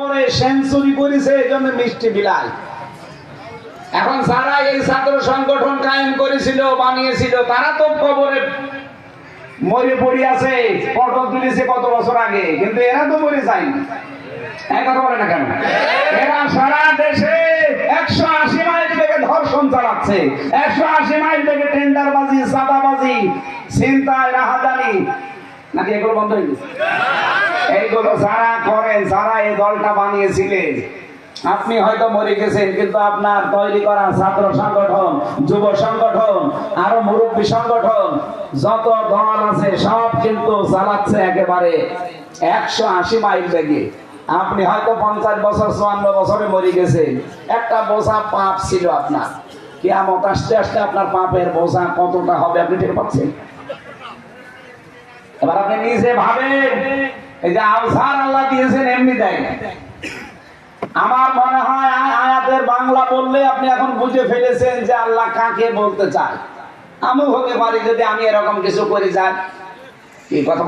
পরে সেঞ্চুরি করেছে এই জন্য মিষ্টি বিলায় এখন যারা এই ছাত্র সংগঠন কায়েম করেছিল, বানিয়েছিল, তারা তো কবরে মরে পড়ে আছে পটল তুলেছে কত বছর আগে, কিন্তু এরা তো মরে যায়নি। না একশো আশি মাইল থেকে ধর্ষণ চালাচ্ছে, একশো আশি মাইল থেকে নাকি এগুলো বন্ধ হয়ে গেছে? এইগুলো যারা করেন যারা এই দলটা বানিয়েছিলেন আপনি হয়তো মরে গেছেন, কিন্তু আপনার তৈরি করা ছাত্র সংগঠন, যুব সংগঠন, আরও মুরব্বী সংগঠন, যত দল আছে, সব কিন্তু চালাচ্ছে একেবারে একশো আশি মাইল বেগে। আপনি হয়তো পঞ্চাশ বছর, চুয়ান্ন বছরে মরে গেছেন। একটা বোঝা পাপ ছিল আপনার। কেয়ামত আসতে আসতে আপনার পাপের বোঝা কতটা হবে আপনি টের পাচ্ছেন? এবার আপনি নিজে ভাবেন। এই যে আলসার আল্লাহ দিয়েছেন, এমনি দেয়। আমার মনে হয় আয়াতের বাংলা বললে আপনি এখন বুঝে ফেলেছেন যে আল্লাহ কাকে বলতে চায় আমি হতে পারি যদি আমি এরকম কিছু করে যাই এই কথা